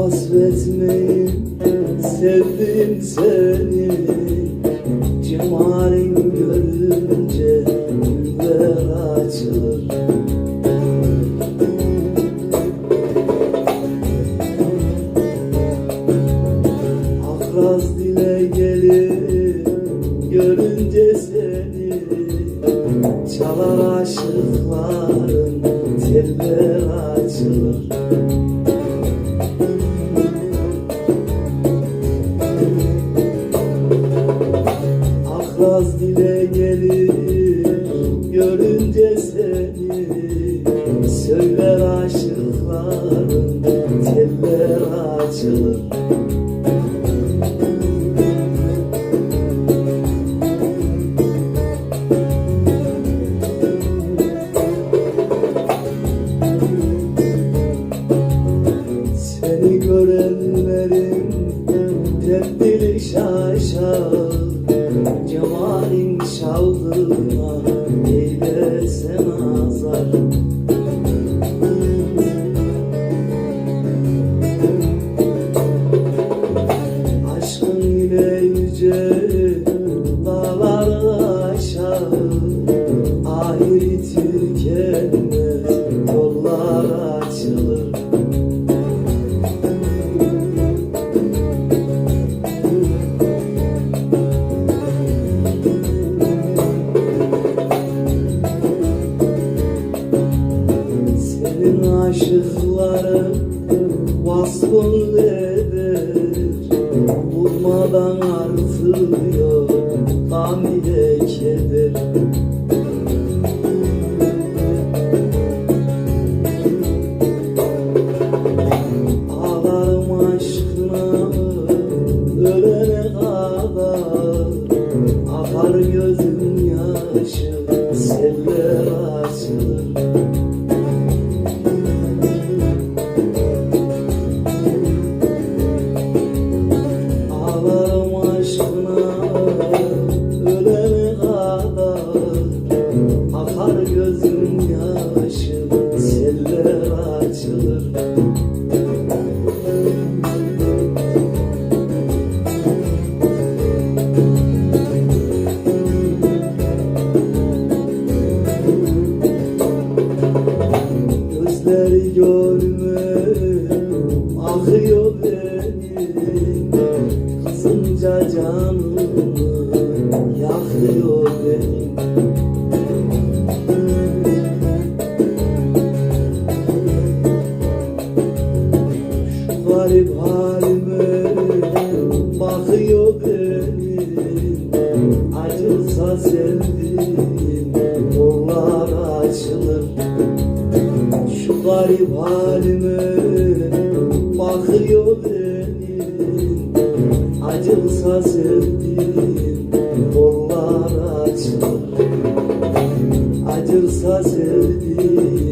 vasfetmeyi Sevdim seni. Cemalin görünce Güller açılır. Akraz dile gelir Görünce seni. Çalar aşıkların Teller açılır. Görenlerin tebdili şaşar Senin aşıkların vasfın nedir? Vurmadan artıyor gam ile keder Ağlarım aşkına ölene açılır Garip bakıyor benim Acılsa sevdiğim yollar açılır. Şu garip bakıyor benim Acılsa sevdiğim kollar açılır. Acılsa sevdiğim